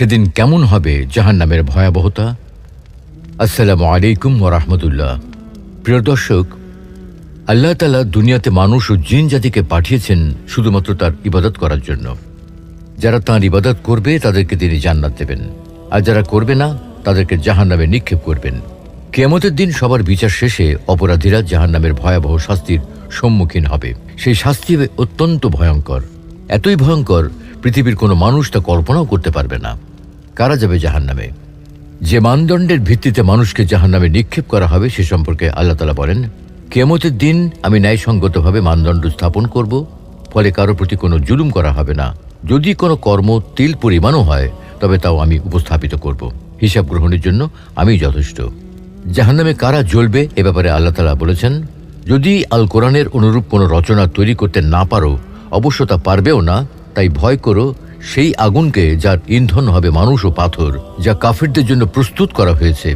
সেদিন কেমন হবে জাহান নামের ভয়াবহতা? আসসালামু আলাইকুম ওরহমতুল্লাহ প্রিয় দর্শক, আল্লাহ তালা দুনিয়াতে মানুষ ও জিন জাতিকে পাঠিয়েছেন শুধুমাত্র তার ইবাদত করার জন্য। যারা তাঁর ইবাদত করবে, তাদেরকে তিনি জান্নাত দেবেন। আর যারা করবে না, তাদেরকে জাহান নামে নিক্ষেপ করবেন। কেয়ামতের দিন সবার বিচার শেষে অপরাধীরা জাহান নামের ভয়াবহ শাস্তির সম্মুখীন হবে। সেই শাস্তি অত্যন্ত ভয়ঙ্কর। এতই ভয়ঙ্কর, পৃথিবীর কোনো মানুষ তা কল্পনাও করতে পারবে না। কারা যাবে জাহান নামে যে মানদণ্ডের ভিত্তিতে মানুষকে জাহান নামে নিক্ষেপ করা হবে, সে সম্পর্কে আল্লাহ তালা বলেন কেমতের দিন আমি ন্যায়সঙ্গতভাবে মানদণ্ড স্থাপন করব, ফলে কারও প্রতি কোনো জুলুম করা হবে না। যদি কোনো কর্ম তিল পরিমাণও হয়, তবে তাও আমি উপস্থাপিত করব। হিসাব গ্রহণের জন্য আমি যথেষ্ট। জাহান্নামে কারা জ্বলবে, এ ব্যাপারে আল্লাহ তালা বলেছেন, যদি আল কোরআনের অনুরূপ কোনো রচনা তৈরি করতে না পারো, অবশ্য তা পারবেও না, তাই ভয় করো সেই আগুনকে যার ইন্ধন হবে মানুষ ও পাথর, যা কাফিরদের জন্য প্রস্তুত করা হয়েছে।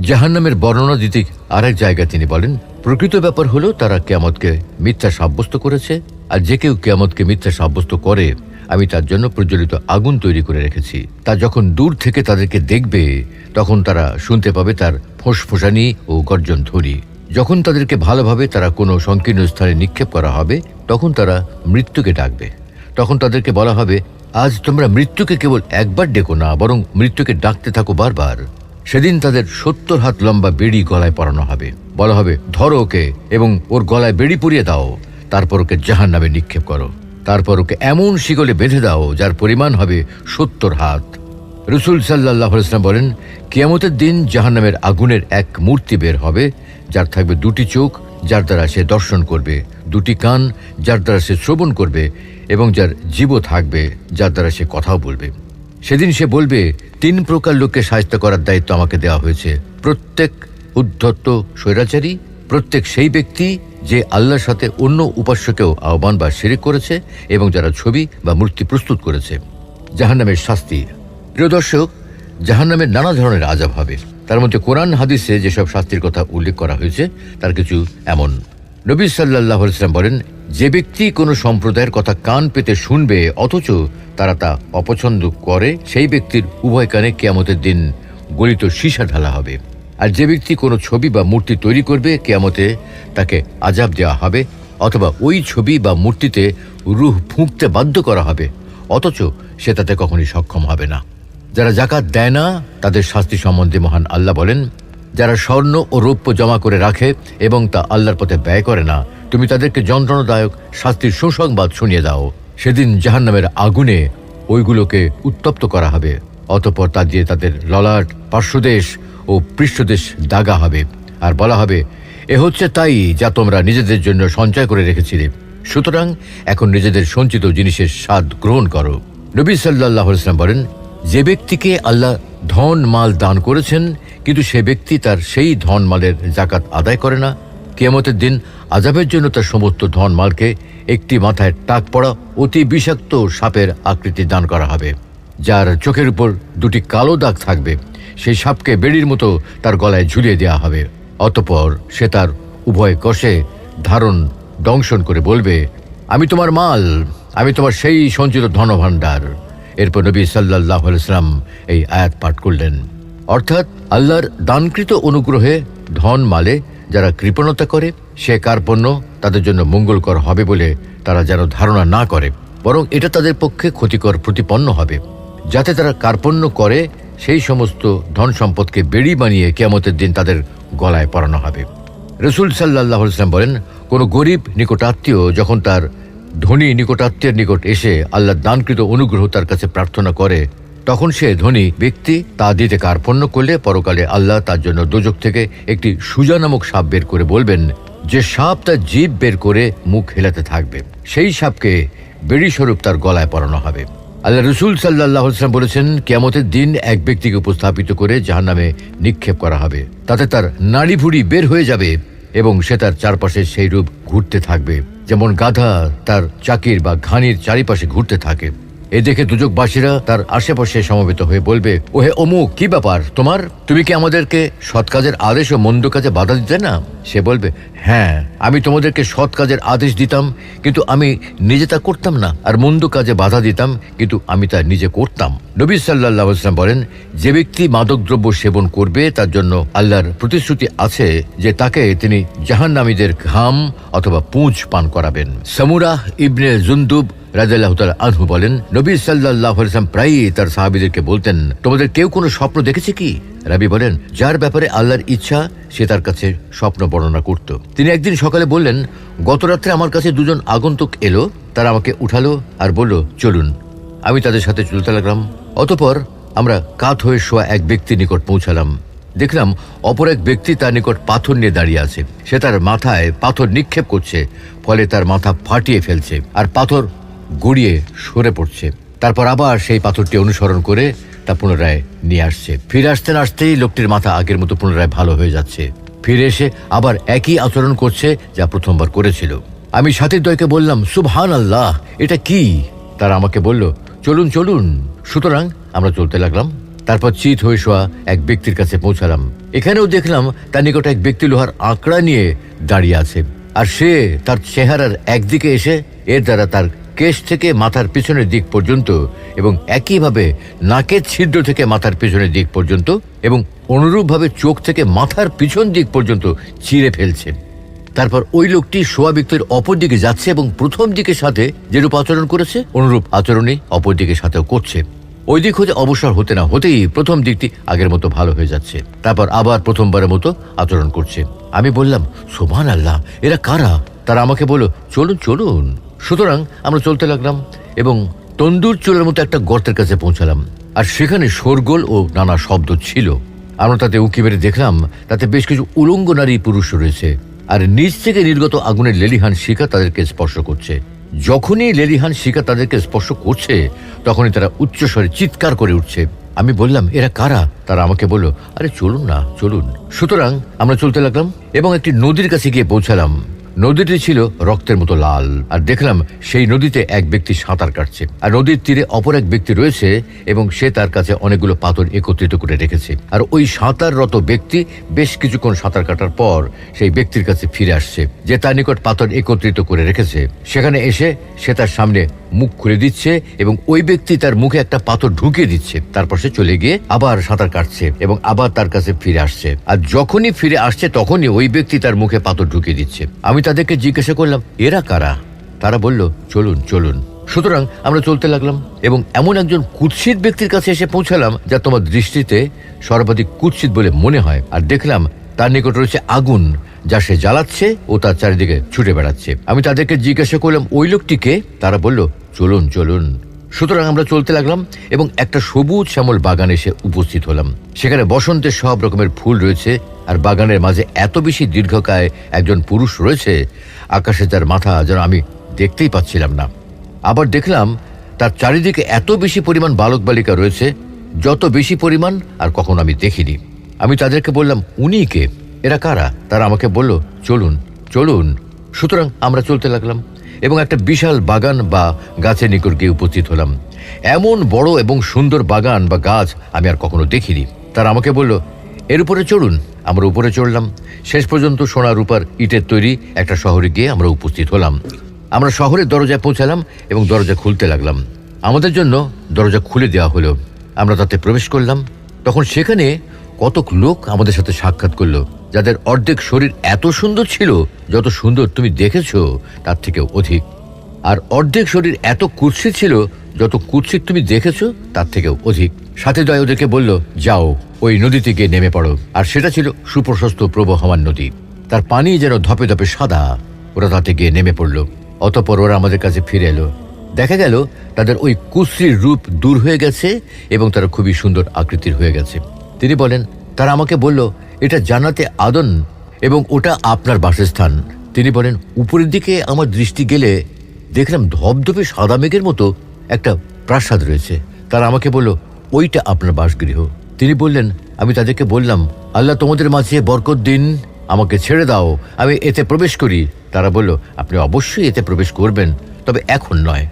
জাহান্নামের বর্ণনা দিতে আরেক জায়গায় তিনি বলেন, প্রকৃত ব্যাপার হলো তারা কেয়ামতকে মিথ্যা সাব্যস্ত করেছে, আর যে কেউ কেয়ামতকে মিথ্যা সাব্যস্ত করে, আমি তার জন্য প্রজ্বলিত আগুন তৈরি করে রেখেছি। তা যখন দূর থেকে তাদেরকে দেখবে, তখন তারা শুনতে পাবে তার ফোঁসফোঁসানি ও গর্জন ধ্বনি যখন তাদেরকে ভালোভাবে তারা কোনো সংকীর্ণ স্থানে নিক্ষেপ করা হবে, তখন তারা মৃত্যুকে ডাকবে। তখন তাদেরকে বলা হবে আজ তোমরা মৃত্যুকে কেবল একবার ডেকো না, বরং মৃত্যুকে ডাকতে থাকো বারবার। সেদিন তাদের সত্তর হাত লম্বা বেড়ি গলায় পরানো হবে। বলা হবে, ধরো ওকে এবং ওর গলায় বেড়ি পরিয়ে দাও। তারপর ওকে জাহান নামে নিক্ষেপ করো। তারপর ওকে এমন শিগলে বেঁধে দাও, যার পরিমাণ হবে সত্তর হাত। রসুল সাল্লাহ ইসলাম বলেন, কিয়ামতের দিন জাহান্নামের আগুনের এক মূর্তি বের হবে, যার থাকবে দুটি চোখ, যার দ্বারা সে দর্শন করবে, দুটি কান, যার দ্বারা সে শ্রবণ করবে এবং যার জীব থাকবে, যার দ্বারা সে কথাও বলবে। সেদিন সে বলবে, তিন প্রকার লোককে সাহায্য করার দায়িত্ব আমাকে দেওয়া হয়েছে। প্রত্যেক উদ্ধত্ত স্বৈরাচারী, প্রত্যেক সেই ব্যক্তি যে আল্লাহর সাথে অন্য উপাস্যকেও আহ্বান বা শিরিক করেছে এবং যারা ছবি বা মূর্তি প্রস্তুত করেছে। জাহান্নামের শাস্তি। প্রিয় দর্শক, জাহান্নামের নানা ধরনের আজাব হবে। তার মধ্যে কোরআন, হাদিসে যেসব শাস্তির কথা উল্লেখ করা হয়েছে, তার কিছু এমন। নবী সাল্লাহ ইসলাম বলেন যে ব্যক্তি কোনো সম্প্রদায়ের কথা কান পেতে শুনবে, অথচ তারা তা অপছন্দ করে, সেই ব্যক্তির উভয় কানে কেয়ামতের দিন গলিত সীসা ঢালা হবে। আর যে ব্যক্তি কোনো ছবি বা মূর্তি তৈরি করবে, কেয়ামতে তাকে আজাব দেওয়া হবে, অথবা ওই ছবি বা মূর্তিতে রুহ ফুঁকতে বাধ্য করা হবে, অথচ সে তাতে কখনই সক্ষম হবে না। যারা জাকাত দেয় না, তাদের শাস্তি সম্বন্ধে মহান আল্লাহ বলেন, যারা স্বর্ণ ও রৌপ্য জমা করে রাখে এবং তা আল্লাহর পথে ব্যয় করে না তুমি তাদেরকে যন্ত্রণাদায়ক শাস্তির সুসংবাদ শুনিয়ে দাও। সেদিন জাহান্নামের আগুনে ওইগুলোকে উত্তপ্ত করা হবে। অতপর তা দিয়ে তাদের ললাট, পার্শ্বদেশ ও পৃষ্ঠদেশ দাগা হবে। আর বলা হবে, এ হচ্ছে তাই যা তোমরা নিজেদের জন্য সঞ্চয় করে রেখেছিলে। সুতরাং এখন নিজেদের সঞ্চিত জিনিসের স্বাদ গ্রহণ করো। নবী সাল্লাহ ইসলাম বলেন, যে ব্যক্তিকে আল্লাহ ধন, মাল দান করেছেন, কিন্তু সে ব্যক্তি তার সেই ধন, মালের জাকাত আদায় করে না। কেয়ামতের দিন আজাবের জন্য তার সমস্ত ধন মালকে একটি মাথায় টাক পড়া অতি বিষাক্ত সাপের আকৃতি দান করা হবে, যার চোখের উপর দুটি কালো দাগ থাকবে। সেই সাপকে বেড়ির মতো তার গলায় ঝুলিয়ে দেওয়া হবে। অতপর সে তার উভয় কষে ধারণ দংশন করে বলবে, আমি তোমার মাল, আমি তোমার সেই সঞ্চিত ধনভাণ্ডার। এরপর নবী সাল্লাহ ইসলাম এই আয়াত পাঠ করলেন। অর্থাৎ আল্লাহর দানকৃত অনুগ্রহে ধন মালে যারা কৃপণতা করে, সে কার্পণ্য তাদের জন্য মঙ্গলকর হবে বলে তারা যেন ধারণা না করে। বরং এটা তাদের পক্ষে ক্ষতিকর প্রতিপন্ন হবে। যাতে তারা কার্পণ্য করে, সেই সমস্ত ধন সম্পদকে বেড়ি বানিয়ে কেয়ামতের দিন তাদের গলায় পরানো হবে। রসুল সাল্লাহ ইসলাম বলেন, কোনো গরিব নিকটাত্মীয় যখন তার ধনী নিকটাত্মীয়ের নিকট এসে আল্লাহ দানকৃত অনুগ্রহ তার কাছে প্রার্থনা করে তখন সে ধনী ব্যক্তি তা দিতে কার্পণ্য করলে পরকালে আল্লাহ তার জন্য দোজক থেকে একটি সুজা নামক সাপ বের করে বলবেন, যে সাপ তার জীব বের করে মুখ হেলাতে থাকবে, সেই সাপকে বেড়ি স্বরূপ তার গলায় পরানো হবে। আল্লাহ রসুল সাল্লাহ বলেছেন কেমতের দিন এক ব্যক্তিকে উপস্থাপিত করে জাহান নামে নিক্ষেপ করা হবে। তাতে তার নাড়ি ভুড়ি বের হয়ে যাবে এবং সে তার চারপাশে সেই রূপ ঘুরতে থাকবে। যেমন গাধা তার চাকির বা ঘানির চারিপাশে ঘুরতে থাকে। এ দেখে দুজকবাসীরা তার আশেপাশে সমবেত হয়ে বলবে, ওহে অমুক, কি ব্যাপার? তোমার? তুমি কি আমাদেরকে সৎ কাজের আদেশ ও মন্দ কাজে বাধা দিতে না? সে বলবে হ্যাঁ আমি তোমাদেরকে সৎ কাজের আদেশ দিতাম, কিন্তু আমি নিজে তা করতাম না। আর মন্দ কাজে বাধা দিতাম, কিন্তু আমি তা নিজে করতাম। নবী সাল্লাহ ইসলাম বলেন, যে ব্যক্তি মাদকদ্রব্য সেবন করবে, তার জন্য আল্লাহর প্রতিশ্রুতি আছে যে তাকে তিনি জাহান্নামীদের ঘাম অথবা পুঁজ পান করাবেন। সামুরাহ ইবনে জুন্দুব রাজাল্লাহ আনহু বলেন, নবী সাল্লাহ ইসলাম প্রায়ই তার সাহাবিদেরকে বলতেন, তোমাদের কেউ কোনো স্বপ্ন দেখেছে কি? রাবি বলেন, যার ব্যাপারে আল্লাহর ইচ্ছা, সে তার কাছে স্বপ্ন বর্ণনা করত। তিনি একদিন সকালে বললেন, গত রাত্রে আমার কাছে দুজন আগন্তুক এলো, তারা আমাকে উঠালো আর বলল, চলুন, আমি তাদের সাথে চলতে লাগলাম। অতপর আমরা কাত হয়ে শোয়া এক ব্যক্তির নিকট পৌঁছালাম। দেখলাম অপর এক ব্যক্তি তার নিকট পাথর নিয়ে দাঁড়িয়ে আছে। সে তার মাথায় পাথর নিক্ষেপ করছে, ফলে তার মাথা ফাটিয়ে ফেলছে আর পাথর গড়িয়ে সরে পড়ছে। তারপর আবার সেই পাথরটি অনুসরণ করে তা পুনরায় নিয়ে আসছে। ফিরে আসতে না আসতেই লোকটির মাথা আগের মতো পুনরায় ভালো হয়ে যাচ্ছে। ফিরে এসে আবার একই আচরণ করছে যা প্রথমবার করেছিল। আমি সাথীর দয়কে বললাম সুবহান আল্লাহ এটা কি? তারা আমাকে বলল, চলুন চলুন। সুতরাং আমরা চলতে লাগলাম। তারপর চিত হয়ে শোয়া এক ব্যক্তির কাছে পৌঁছালাম। এখানেও দেখলাম তার নিকট এক ব্যক্তি লোহার আঁকড়া নিয়ে দাঁড়িয়ে আছে। আর সে তার চেহারার একদিকে এসে এর দ্বারা তার কেশ থেকে মাথার পিছনের দিক পর্যন্ত এবং একইভাবে নাকের ছিদ্র থেকে মাথার পিছনের দিক পর্যন্ত এবং অনুরূপভাবে চোখ থেকে মাথার পিছন দিক পর্যন্ত চিরে ফেলছে। তারপর ওই লোকটি শোয়া ব্যক্তির অপর দিকে যাচ্ছে এবং প্রথম দিকের সাথে যেরূপ আচরণ করেছে, অনুরূপ আচরণই অপর দিকের সাথেও করছে। ওই দিক হতে অবসর হতে না হতেই প্রথম দিকটি আগের মতো ভালো হয়ে যাচ্ছে। তারপর আবার প্রথমবারের মতো আচরণ করছে। আমি বললাম সোমান আল্লাহ এরা কারা? তারা আমাকে বলল, চলুন চলুন। সুতরাং আমরা চলতে লাগলাম এবং তন্দুর চুলের মতো একটা গর্তের কাছে পৌঁছালাম। আর সেখানে শোরগোল ও নানা শব্দ ছিল। আমরা তাতে উঁকি মেরে দেখলাম, তাতে বেশ কিছু উলঙ্গ নারী পুরুষ রয়েছে। আর নিচ থেকে নির্গত আগুনের লেলিহান শিকা তাদেরকে স্পর্শ করছে। যখনই লেলিহান শিকা তাদেরকে স্পর্শ করছে, তখনই তারা উচ্চস্বরে চিৎকার করে উঠছে। আমি বললাম, এরা কারা? তারা আমাকে বলল, আরে চলুন না, চলুন। সুতরাং আমরা চলতে লাগলাম এবং একটি নদীর কাছে গিয়ে পৌঁছালাম। নদীটি ছিল রক্তের মতো লাল। আর দেখলাম সেই নদীতে এক ব্যক্তি সাঁতার কাটছে। আর নদীর তীরে অপর এক ব্যক্তি রয়েছে এবং সে তার কাছে অনেকগুলো পাথর একত্রিত করে রেখেছে। আর ওই সাঁতাররত ব্যক্তি বেশ কিছুক্ষণ সাঁতার কাটার পর সেই ব্যক্তির কাছে ফিরে আসছে, যে তার নিকট পাথর একত্রিত করে রেখেছে। সেখানে এসে সে তার সামনে মুখ খুলে দিচ্ছে এবং ওই ব্যক্তি তার মুখে একটা পাথর ঢুকিয়ে দিচ্ছে। তারপর সে চলে গিয়ে আবার সাঁতার কাটছে এবং আবার তার কাছে ফিরে আসছে। আর যখনই ফিরে আসছে, তখনই ওই ব্যক্তি তার মুখে পাথর ঢুকিয়ে দিচ্ছে। আমি তাদেরকে জিজ্ঞাসা করলাম, এরা কারা? তারা বলল, চলুন চলুন। সুতরাং আমরা চলতে লাগলাম এবং এমন একজন কুৎসিত ব্যক্তির কাছে এসে পৌঁছালাম যা তোমার দৃষ্টিতে সর্বাধিক কুৎসিত বলে মনে হয়। আর দেখলাম তার নিকট রয়েছে আগুন, যা সে জ্বালাচ্ছে ও তার চারিদিকে ছুটে বেড়াচ্ছে। আমি তাদেরকে জিজ্ঞাসা করলাম, ওই লোকটিকে? তারা বলল, চলুন চলুন। সুতরাং আমরা চলতে লাগলাম এবং একটা সবুজ শ্যামল বাগানে এসে উপস্থিত হলাম। সেখানে বসন্তের সব রকমের ফুল রয়েছে আর বাগানের মাঝে এত বেশি দীর্ঘকায় একজন পুরুষ রয়েছে, আকাশে তার মাথা যেন আমি দেখতেই পাচ্ছিলাম না। আবার দেখলাম তার চারিদিকে এত বেশি পরিমাণ বালক বালিকা রয়েছে, যত বেশি পরিমাণ আর কখনো আমি দেখিনি। আমি তাদেরকে বললাম, উনি কে? এরা কারা? তারা আমাকে বলল, চলুন চলুন। সুতরাং আমরা চলতে লাগলাম এবং একটা বিশাল বাগান বা গাছের নিকট গিয়ে উপস্থিত হলাম। এমন বড় এবং সুন্দর বাগান বা গাছ আমি আর কখনো দেখিনি। তারা আমাকে বলল, এর উপরে চড়ুন আমরা উপরে চড়লাম। শেষ পর্যন্ত সোনা রূপার ইটের তৈরি একটা শহরে গিয়ে আমরা উপস্থিত হলাম। আমরা শহরের দরজায় পৌঁছালাম এবং দরজা খুলতে লাগলাম। আমাদের জন্য দরজা খুলে দেওয়া হলো। আমরা তাতে প্রবেশ করলাম। তখন সেখানে কতক লোক আমাদের সাথে সাক্ষাৎ করল। যাদের অর্ধেক শরীর এত সুন্দর ছিল, যত সুন্দর তুমি দেখেছ, তার থেকে অধিক। আর অর্ধেক শরীর এত কুৎসিত ছিল, যত কুৎসিত তুমি দেখেছ, তার থেকেও অধিক। সাথে দয় ওদেরকে বলল, যাও, ওই নদীতে গিয়ে নেমে পড়ো। আর সেটা ছিল সুপ্রশস্ত প্রবহমান নদী। তার পানি যেন ধপে ধপে সাদা, ওরা তাতে গিয়ে নেমে পড়ল। অতপর ওরা আমাদের কাছে ফিরে এলো। দেখা গেল, তাদের ওই কুশ্রীর রূপ দূর হয়ে গেছে এবং তারা খুবই সুন্দর আকৃতির হয়ে গেছে। তিনি বলেন, তারা আমাকে বলল, এটা জানাতে আদন এবং ওটা আপনার বাসস্থান। তিনি বলেন, উপরের দিকে আমার দৃষ্টি গেলে দেখলাম ধবধবে সাদা মেঘের মতো একটা প্রাসাদ রয়েছে। তারা আমাকে বলল ওইটা আপনার বাসগৃহ। তিনি বললেন, আমি তাদেরকে বললাম, আল্লাহ তোমাদের মাঝে বরকত দিন, আমাকে ছেড়ে দাও, আমি এতে প্রবেশ করি। তারা বলল, আপনি অবশ্যই এতে প্রবেশ করবেন, তবে এখন নয়।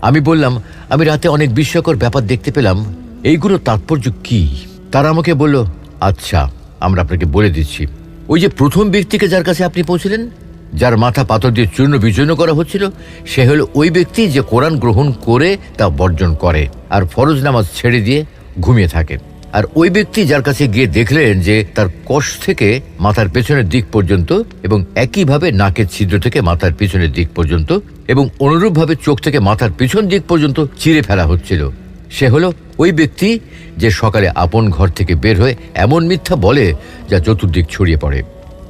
আমি বললাম, আমি রাতে অনেক বিস্ময়কর ব্যাপার দেখতে পেলাম, এইগুলো তাৎপর্য কি? তারা আমাকে বলল আচ্ছা আমরা আপনাকে বলে দিচ্ছি। ওই যে প্রথম ব্যক্তিকে যার কাছে আপনি পৌঁছলেন যার মাথা পাথর দিয়ে চূর্ণ বিচূর্ণ করা হচ্ছিল, সে হলো ওই ব্যক্তি যে কোরআন গ্রহণ করে তা বর্জন করে আর ফরজ নামাজ ছেড়ে দিয়ে ঘুমিয়ে থাকে। আর ওই ব্যক্তি যার কাছে গিয়ে দেখলেন যে তার কষ থেকে মাথার পেছনের দিক পর্যন্ত এবং একইভাবে নাকের ছিদ্র থেকে মাথার পিছনের দিক পর্যন্ত এবং অনুরূপভাবে চোখ থেকে মাথার পিছন দিক পর্যন্ত চিরে ফেলা হচ্ছিল। সে হলো ওই ব্যক্তি যে সকালে আপন ঘর থেকে বের হয়ে এমন মিথ্যা বলে যা চতুর্দিক ছড়িয়ে পড়ে।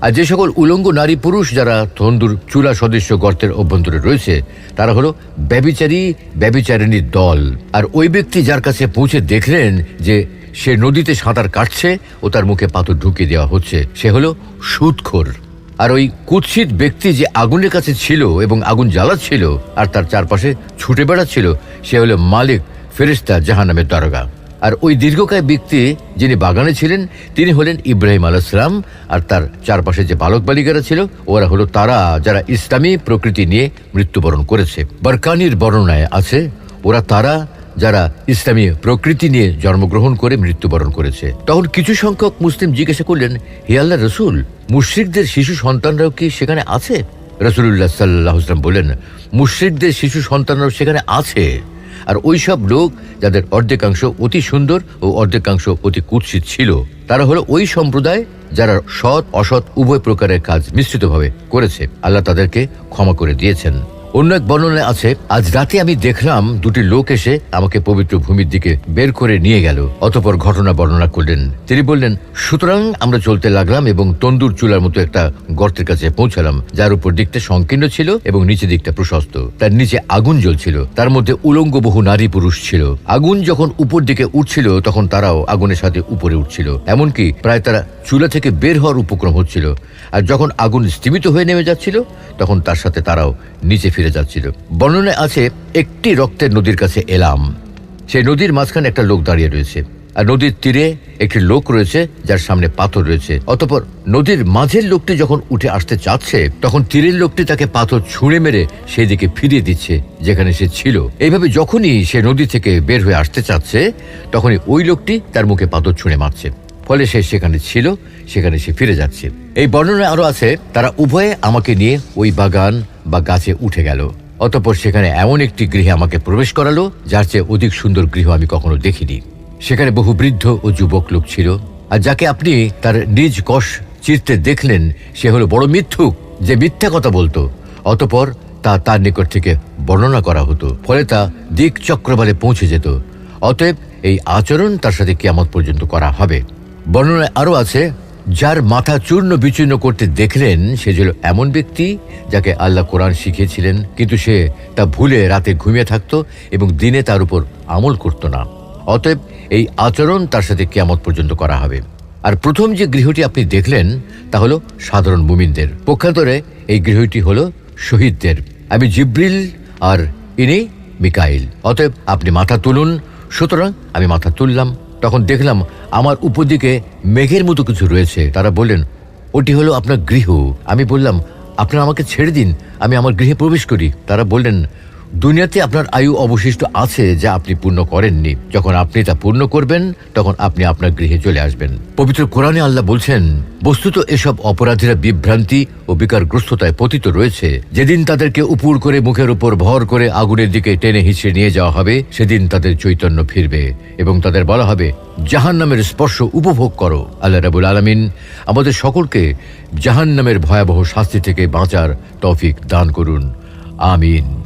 আর যে সকল উলঙ্গ নারী পুরুষ যারা তন্দুর চূড়া সদস্য গর্তের অভ্যন্তরে রয়েছে, তারা হলো ব্যবিচারী ব্যবিচারিণীর দল। আর ওই ব্যক্তি যার কাছে পৌঁছে দেখলেন যে সে নদীতে সাঁতার কাটছে ও তার মুখে পাথর ঢুকিয়ে দেওয়া হচ্ছে, সে হলো সুদখোর আর ওই কুৎসিত ব্যক্তি যে আগুনের কাছে ছিল এবং আগুন জ্বালাচ্ছিল আর তার চারপাশে ছুটে বেড়াচ্ছিল, সে হলো মালিক ফেরিস্তা জাহান্নামের দারোগা। আর ওই দীর্ঘকায় ব্যক্তি যিনি বাগানে ছিলেন, তিনি হলেন ইব্রাহিম আলাইসালাম আর তার চারপাশে যে বালক বালিকারা ছিল, ওরা হলো তারা যারা ইসলামী প্রকৃতি নিয়ে মৃত্যুবরণ করেছে। বরকানির বর্ণনায় আছে, ওরা তারা যারা ইসলামী প্রকৃতি নিয়ে জন্মগ্রহণ করে মৃত্যুবরণ করেছে। তখন কিছু সংখ্যক মুসলিম জিজ্ঞাসা করলেন, হে আল্লাহ রসুল, মুশ্রিকদের শিশু সন্তানরাও কি সেখানে আছে? রসুল্লাহ সাল্লাহ ইসলাম বললেন, মুশ্রিকদের শিশু সন্তানরাও সেখানে আছে। আর ওই সব লোক যাদের অর্ধেকাংশ অতি সুন্দর ও অর্ধেকাংশ অতি কুৎসিত ছিল, তারা হলো ওই সম্প্রদায় যারা সৎ, অসৎ, উভয় প্রকারের কাজ মিশ্রিতভাবে করেছে। আল্লাহ তাদেরকে ক্ষমা করে দিয়েছেন। অন্য এক বর্ণনায় আছে, আজ রাতে আমি দেখলাম দুটি লোক এসে আমাকে পবিত্র ভূমির দিকে বের করে নিয়ে গেল। অতপর ঘটনা বর্ণনা করলেন। তিনি বললেন, সুতরাং আমরা চলতে লাগলাম এবং তন্দুর চুলার মতো একটা গর্তের কাছে পৌঁছালাম, যার উপর দিকটা সংকীর্ণ ছিল এবং নিচে দিকটা প্রশস্ত। তার নিচে আগুন জ্বলছিল, তার মধ্যে উলঙ্গ বহু নারী পুরুষ ছিল। আগুন যখন উপর দিকে উঠছিল, তখন তারাও আগুনের সাথে উপরে উঠছিল। এমনকি প্রায় তারা চুলা থেকে বের হওয়ার উপক্রম হচ্ছিল। আর যখন আগুন স্তীমিত হয়ে নেমে যাচ্ছিল, তখন তার সাথে তারাও নিচে ফিরে যাচ্ছিল। বর্ণনায় আছে একটি রক্তের নদীর কাছে এলাম। সেই নদীর মাঝখানে একটা লোক দাঁড়িয়ে রয়েছে। আর নদীর তীরে একটি লোক রয়েছে, যার সামনে পাথর রয়েছে। অতপর নদীর মাঝের লোকটি যখন উঠে আসতে চাচ্ছে, তখন তীরের লোকটি তাকে পাথর ছুঁড়ে মেরে সেই দিকে ফিরিয়ে দিচ্ছে, যেখানে সে ছিল। এইভাবে যখনই সে নদী থেকে বের হয়ে আসতে চাচ্ছে, তখনই ওই লোকটি তার মুখে পাথর ছুঁড়ে মারছে। ফলে সে সেখানে ছিল, সেখানে সে ফিরে যাচ্ছে। এই বর্ণনা আরও আছে, তারা উভয়ে আমাকে নিয়ে ওই বাগান বা গাছে উঠে গেল। অতপর সেখানে এমন একটি গৃহে আমাকে প্রবেশ করালো, যার চেয়ে অধিক সুন্দর গৃহ আমি কখনো দেখিনি। সেখানে বহু বৃদ্ধ ও যুবক লোক ছিল, আর যাকে আপনি তার নিজ কষ চিরতে দেখলেন, সে হলো বড় মিথ্যুক, যে মিথ্যা কথা বলতো। অতপর তা তার নিকট থেকে বর্ণনা করা হতো, ফলে তা দিক চক্রবালে পৌঁছে যেত। অতএব এই আচরণ তার সাথে কিয়ামত পর্যন্ত করা হবে। বর্ণনায় আরও আছে, যার মাথা চূর্ণ বিচূর্ণ করতে দেখলেন সে ছিল এমন ব্যক্তি যাকে আল্লাহ কোরআন শিখিয়েছিলেন, কিন্তু সে তা ভুলে রাতে ঘুমিয়ে থাকতো এবং দিনে তার উপর আমল করত না। অতএব এই আচরণ তার সাথে কেয়ামত পর্যন্ত করা হবে। আর প্রথম যে গৃহটি আপনি দেখলেন, তা হলো সাধারণ মুমিনদের। পক্ষান্তরে এই গৃহটি হলো শহীদদের। আমি জিব্রিল আর ইনি মিকাইল। অতএব আপনি মাথা তুলুন। সুতরাং আমি মাথা তুললাম। তখন দেখলাম আমার উপদিকে মেঘের মতো কিছু রয়েছে। তারা বললেন, ওটি হলো আপনার গৃহ। আমি বললাম, আপনারা আমাকে ছেড়ে দিন, আমি আমার গৃহে প্রবেশ করি। তারা বললেন দুনিয়াতে আপনার আয়ু অবশিষ্ট আছে যা আপনি পূর্ণ করেননি। যখন আপনি তা পূর্ণ করবেন, তখন আপনি আপনার গৃহে চলে আসবেন। পবিত্র কোরআনে আল্লাহ বলছেন, বস্তুত এসব অপরাধীরা বিভ্রান্তি ও বিকারগ্রস্ততায় পতিত রয়েছে। যেদিন তাদেরকে উপুর করে মুখের উপর ভর করে আগুনের দিকে টেনে হিঁচড়ে নিয়ে যাওয়া হবে, সেদিন তাদের চৈতন্য ফিরবে এবং তাদের বলা হবে জাহান নামের স্পর্শ উপভোগ করো। আল্লাহ রাবুল আলমিন আমাদের সকলকে জাহান নামের ভয়াবহ শাস্তি থেকে বাঁচার তৌফিক দান করুন। আমিন।